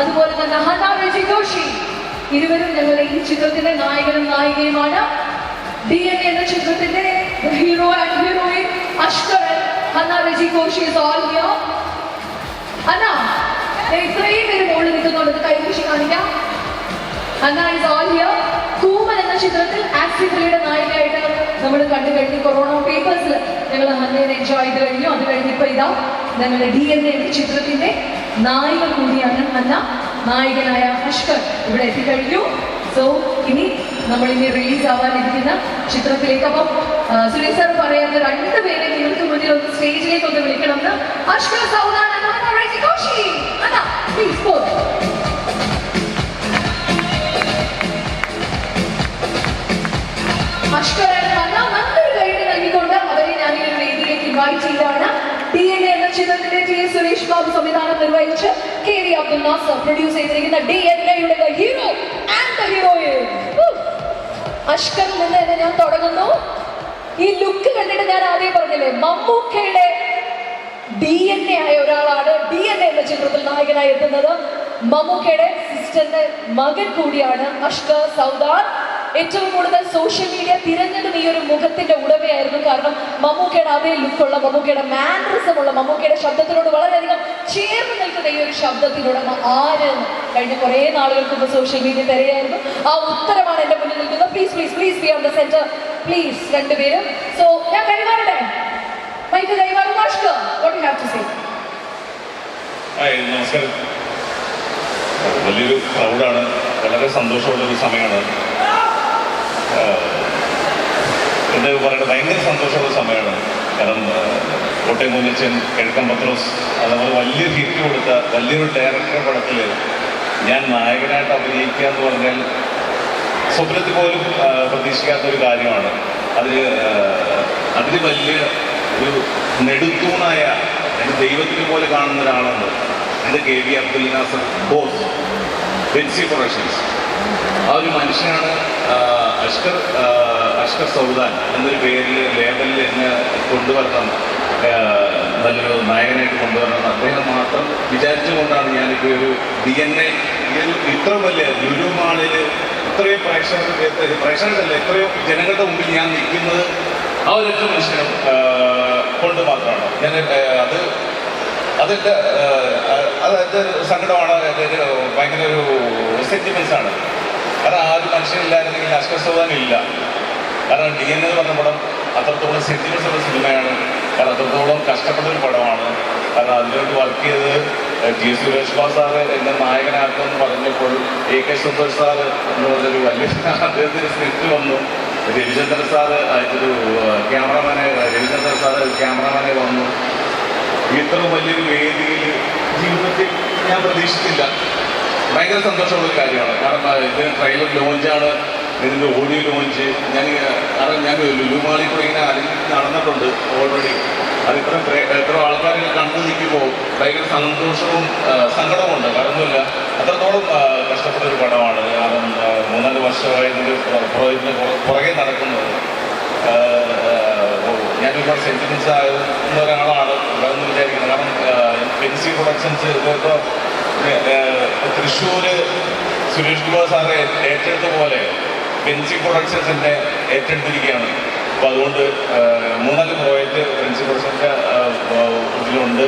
അതുപോലെ തന്നെ ഹന രജിഗോഷി ഇരുവരും ഞങ്ങളുടെ ഈ ചിത്രത്തിന്റെ നായകനും നായികയുമാണ്. ഡി എൻ എന്ന ചിത്രത്തിന്റെ hero and heroine Ashkar Hana രജിഗോഷി is all here അന്ന ഇത്രയും പേര് മുകളിൽ നിൽക്കുന്നുണ്ട്. കൈവശി കാണിക്കാം. അന്ന ഓൾ ഹിയർ കൂമൻ എന്ന ചിത്രത്തിൽ ആക്സിഡന്റിയുടെ നായികയായിട്ട് നമ്മൾ കണ്ടു കഴിഞ്ഞു. കൊറോണ പേപ്പേഴ്സിൽ ഞങ്ങൾ ഹന്നയെ എൻജോയ് ചെയ്ത് കഴിഞ്ഞു. അത് കഴിഞ്ഞിപ്പോ ഇതാ ഞങ്ങളുടെ ഡി എൻ എ ചിത്രത്തിന്റെ നായിക കൂടിയാണ് അല്ല നായകനായ ഹഷ്കർ ഇവിടെ എത്തിക്കഴിഞ്ഞു. സോ ഇനി നമ്മൾ ഇനി റിലീസ് ആവാനിരിക്കുന്ന ചിത്രത്തിലേക്ക് അപ്പം സുരേഷ് സാർ പറയുന്ന രണ്ടുപേരെ നിങ്ങൾക്ക് മുന്നിൽ ഒന്ന് സ്റ്റേജിലേക്ക് ഒന്ന് വിളിക്കണം ഹഷ്കർ സൗദാൻ. ടി സുരേഷ് ബാബു സംവിധാനം നിർവഹിച്ച് K V Abdul Nasser produce ചെയ്തിരിക്കുന്ന ഡി എൻ എയുടെ ഹീറോ ആൻഡ് ഹീറോയിൻ അഷ്കറിൽ നിന്ന് തന്നെ ഞാൻ തുടങ്ങുന്നു. ഈ ലുക്ക് കണ്ടിട്ട് ഞാൻ ആദ്യം പറഞ്ഞില്ലേ മമ്മൂക്കയുടെ ഡി എൻ എ ആയ ഒരാളാണ് ഡി എൻ എ എന്ന ചിത്രത്തിൽ നായകനായി എത്തുന്നത്. മമ്മൂക്കയുടെ സിസ്റ്ററിന്റെ മകൻ കൂടിയാണ് അഷ്കർ സൗദാർ ഏറ്റവും കൂടുതൽ സോഷ്യൽ മീഡിയ തിരഞ്ഞതും ഈ ഒരു മുഖത്തിന്റെ ഉടമയായിരുന്നു. കാരണം മമ്മൂക്കയുടെ അതേ ലുക്കുള്ള മമ്മൂക്കയുടെ മാനറിസം ഉള്ള മമ്മൂക്കയുടെ ശബ്ദത്തിനോട് വളരെയധികം ചേർന്ന് നിൽക്കുന്ന ഈ ഒരു ശബ്ദത്തിനുടമ ആര് കഴിഞ്ഞ കുറേ നാളുകൾക്ക് സോഷ്യൽ മീഡിയ തിരയായിരുന്നു. ആ ഉത്തരമാണ് എന്റെ മുന്നിൽ നിൽക്കുന്നത്. Please please please be on the center please രണ്ടുപേരും. സോ ഞാൻ കൈമാറട്ടെ? വാട്ട് യു ഹാവ് ടു വലിയൊരു ക്രൗഡാണ് വളരെ സന്തോഷമുള്ള ഒരു സമയമാണ് ആഹ് പറയുന്നത് ഭയങ്കര സന്തോഷമുള്ള സമയമാണ്. കാരണം കോട്ടയം കുഞ്ഞച്ചൻ കിഴക്കൻ പത്രോസ് അതേപോലെ വലിയൊരു ഹിറ്റ് കൊടുത്ത വലിയൊരു ഡയറക്ടർ പടത്തിൽ ഞാൻ നായകനായിട്ട് അഭിനയിക്കുക എന്ന് പറഞ്ഞാൽ സ്വപ്നത്തിൽ പോലും പ്രതീക്ഷിക്കാത്ത ഒരു കാര്യമാണ്. അതിൽ അതിൽ വലിയ ഒരു നെടുത്തൂണായ ദൈവത്തിനെ പോലെ കാണുന്ന ഒരാളുണ്ട്. എന്റെ K V Abdul Nasser boss Benzy productions. ആ ഒരു മനുഷ്യനാണ് അഷ്കർ അഷ്കർ സൗദാൻ എന്നൊരു പേരിൽ ലേബലിൽ എന്നെ കൊണ്ടുവരണം നല്ലൊരു നായകനായിട്ട് കൊണ്ടുവരണം. അദ്ദേഹം മാത്രം വിചാരിച്ചുകൊണ്ടാണ് ഞാനിപ്പോൾ ഒരു ഡി എൻ എ ഒരു ഇത്ര വലിയ ലുലുമാളിൽ ഇത്രയും പ്രേക്ഷകർക്ക് പ്രേക്ഷകരല്ല എത്രയോ ജനങ്ങളുടെ മുമ്പിൽ ഞാൻ നിൽക്കുന്നത് ആ ഒരൊറ്റ മനുഷ്യനും ആഹ് കൊണ്ട് മാത്രമാണ്. ഞാൻ അത് അതെന്റെ അതെന്റെ അത് ഒരു സങ്കടമാണ് എന്റെ ഒരു ഭയങ്കര ഒരു സെന്റിമെൻസാണ് കാരണം ആ ഒരു മനുഷ്യനില്ലായിരുന്നെങ്കിൽ ഇല്ല. കാരണം ഡി എൻ എന്ന് പറഞ്ഞ പടം അത്രത്തോളം സെന്റിമെൻസ് ഉള്ള സിനിമയാണ്. കാരണം അത്രത്തോളം കഷ്ടപ്പെട്ട ഒരു പടമാണ്. കാരണം അതിലോട്ട് വർക്ക് ചെയ്ത് ടി സുരേഷ് ബാബു സാറ് എന്നെ നായകനാക്കുമെന്ന് പറഞ്ഞപ്പോൾ എ കെ സുന്ദർ സാറ് എന്ന് പറഞ്ഞൊരു വലിയ അദ്ദേഹത്തിന് സ്ക്രിപ്റ്റ് വന്നു. രവിചന്ദ്രൻ സാറ് ഒരു ക്യാമറമാനെ രവിചന്ദ്രൻ സാറ് ക്യാമറമാനെ വന്നു. ഇത്ര വലിയൊരു വേദിയിൽ ജീവിതത്തിൽ ഞാൻ പ്രതീക്ഷിച്ചില്ല. ഭയങ്കര സന്തോഷമുള്ള കാര്യമാണ്. കാരണം ഇത് ട്രെയിലർ ലോഞ്ചാണ് ഇതിന്റെ ഓഡിയോ ലോഞ്ച് ഞാൻ കാരണം ഞാൻ ലുലുമാളിൽ കൂടെ ഇങ്ങനെ അലഞ്ഞ് നടന്നിട്ടുണ്ട് ഓൾറെഡി അത് ഇത്ര പ്രേ- ഇത്ര ആൾക്കാർ കണ്ടു നിൽക്കുമ്പോൾ ഭയങ്കര സന്തോഷവും സങ്കടമുണ്ട് കാരണമില്ല അത്രത്തോളം കഷ്ടപ്പെട്ട ഒരു പടമാണ്. കാരണം മൂന്നാൽ വർഷമായി പുറകെ നടക്കുന്നത് ആ, സെന്റിമെൻസ് ആകുന്ന ഒരാളാണ്. അതെന്ന് വിചാരിക്കുന്നത് കാരണം പെൻസി പ്രൊഡക്ഷൻസ് ഇപ്പോൾ തൃശ്ശൂർ സുരേഷ് കുമാർ സാറെ ഏറ്റെടുത്ത പോലെ പെൻസി പ്രൊഡക്ഷൻസിന്റെ ഏറ്റെടുത്തിരിക്കുകയാണ്. അപ്പോൾ അതുകൊണ്ട് മൂന്നാൽ പ്രോജക്റ്റ് പെൻസി പ്രൊഡക്ഷന്റെ ഇതിലുണ്ട്.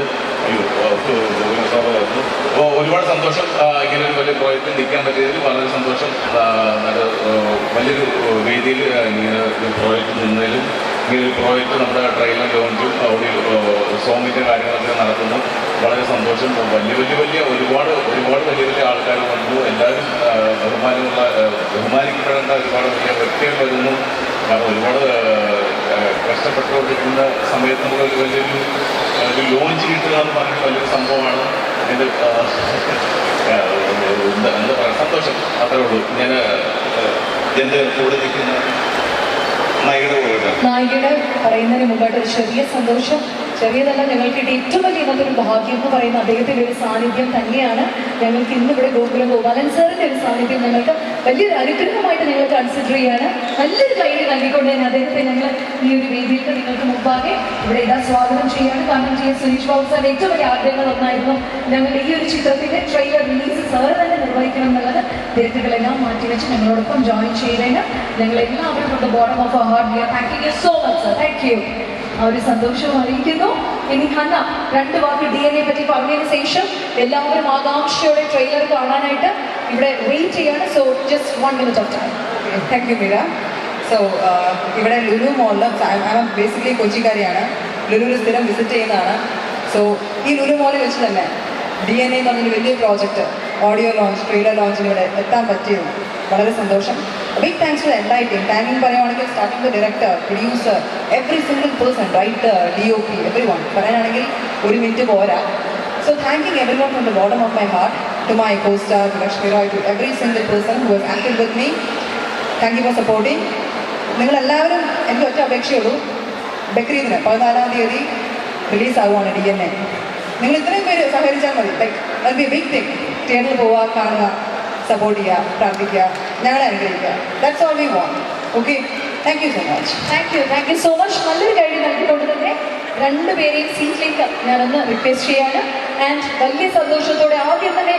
അപ്പോൾ ഒരുപാട് സന്തോഷം. ഇങ്ങനെ ഒരു വലിയ പ്രോജക്റ്റിൽ നിൽക്കാൻ പറ്റിയതിൽ വളരെ സന്തോഷം. വലിയൊരു വേദിയിൽ ഇങ്ങനെ ഒരു പ്രോജക്റ്റ് നിന്നതിലും ഇങ്ങനെ ഒരു പ്രോജക്റ്റ് നമ്മുടെ ട്രെയിലർ ലോഞ്ചും ഓഡിയോ സോങ്ങിന്റെ കാര്യങ്ങളൊക്കെ നടക്കുന്നു വളരെ സന്തോഷം. വലിയ വലിയ വലിയ ഒരുപാട് ഒരുപാട് വലിയ വലിയ ആൾക്കാർ വന്നു. എല്ലാവരും ആ, ബഹുമാനമുള്ള ആ, ബഹുമാനിക്കപ്പെടേണ്ട വ്യക്തികൾ വരുന്നു ഒരുപാട് കഷ്ടപ്പെട്ടുകൊണ്ടിരിക്കുന്ന സമയത്ത് നമുക്ക് ഒരു വലിയൊരു ഒരു ലോഞ്ച് കിട്ടുക എന്ന് പറഞ്ഞ വലിയൊരു സംഭവമാണ് ആ, എന്താ പറയുക സന്തോഷം. അത്രേ ഉള്ളൂ. ഞാൻ എന്റെ കൂടെ നിൽക്കുന്ന നായികയുടെ നായികയുടെ പറയുന്നതിന് മുമ്പായിട്ട് ഒരു ചെറിയ സന്തോഷം. ചെറിയതല്ല ഞങ്ങൾക്ക് കിട്ടിയ ഏറ്റവും വലിയ ഇന്നത്തെ ഒരു ഭാഗ്യം എന്ന് പറയുന്ന അദ്ദേഹത്തിന്റെ ഒരു സാന്നിധ്യം തന്നെയാണ് ഞങ്ങൾക്ക് ഇന്ന് ഇവിടെ ഗോകുലം ഗോപാലൻ സാറിന്റെ ഒരു സാന്നിധ്യം ഞങ്ങൾക്ക് വലിയൊരു അനുഗ്രഹമായിട്ട് ഞങ്ങൾ കൺസിഡർ ചെയ്യാണ്. നല്ലൊരു കയ്യിൽ നൽകിക്കൊണ്ട് തന്നെ അദ്ദേഹത്തെ ഞങ്ങൾ ഈ ഒരു വേദിയിൽ നിങ്ങൾക്ക് മുമ്പാകെ ഇവിടെ ഇതാ സ്വാഗതം ചെയ്യാണ്. കാരണം ചെയ്യാൻ സുനീഷ് ബാബു സാറിന്റെ ഏറ്റവും വലിയ ആഗ്രഹങ്ങൾ ഒന്നായിരുന്നു ഞങ്ങളുടെ ഈ ഒരു ചിത്രത്തിന്റെ ട്രെയിലർ റിലീസ് സാറ് തന്നെ നിർവഹിക്കണം എന്നുള്ളത്. തിരക്കുകളെല്ലാം മാറ്റിവെച്ച് ഞങ്ങളോടൊപ്പം ജോയിൻ ചെയ്യുന്നതിന് ഞങ്ങൾ എല്ലാവരും from the bottom of heart we are you so much sir thank you ആ ഒരു സന്തോഷവും അറിയിക്കുന്നു. ഇനി ഹന്ന രണ്ട് വാക്ക് ഡി എൻ എ പറ്റി പറഞ്ഞതിന് ശേഷം എല്ലാവരും ആകാംക്ഷയോടെ ട്രെയിലർ കാണാനായിട്ട് ഇവിടെ വെയിറ്റ് ചെയ്യാണ്. So just one minute of time thank you Meera so ഇവിടെ ലുലു മോളിൽ ബേസിക്കലി കൊച്ചിക്കാരിയാണ്. ലുലുവിൽ സ്ഥിരം വിസിറ്റ് ചെയ്യുന്നതാണ്. സോ ഈ ലുലു മോളിൽ വെച്ച് തന്നെ ഡി എൻ എ എന്ന് പറഞ്ഞൊരു വലിയ പ്രോജക്റ്റ് ഓഡിയോ ലോഞ്ച് ട്രെയിലർ ലോഞ്ചിലൂടെ എത്താൻ പറ്റിയത് വളരെ സന്തോഷം. ബിഗ് താങ്ക്സ് ടു എല്ലാ ടീം താങ്കിങ് പറയുവാണെങ്കിൽ starting the director producer every single person writer D O P every one പറയാനാണെങ്കിൽ ഒരു മിനിറ്റ് പോരാ. So thanking every one from the bottom of my heart to my co star Lakshmi Roy to every single person who has acted with me thank you for supporting നിങ്ങളെല്ലാവരും എനിക്ക് ഒറ്റ അപേക്ഷയുള്ളൂ. ബക്രീദിന് പതിനാലാം തീയതി release ആവുകയാണ് D N A നിങ്ങൾ ഇത്രയും പേര് സഹകരിച്ചാൽ മതി. ലൈക്ക് ബി ബിഗ് തിങ് തിയേറ്ററിൽ പോവുക കാണുക സപ്പോർട്ട് ചെയ്യുക പ്രാർത്ഥിക്കുക ഞങ്ങളെ അനുഗ്രഹിക്കുക. That's all we want okay thank you so much thank you thank you so much നല്ലൊരു കഴിവ് നൽകിക്കൊണ്ട് തന്നെ രണ്ടുപേരെയും സീറ്റിലേക്ക് ഞാനൊന്ന് റിക്വസ്റ്റ് ചെയ്യാണ്. ആൻഡ് വലിയ സന്തോഷത്തോടെ ആദ്യം തന്നെ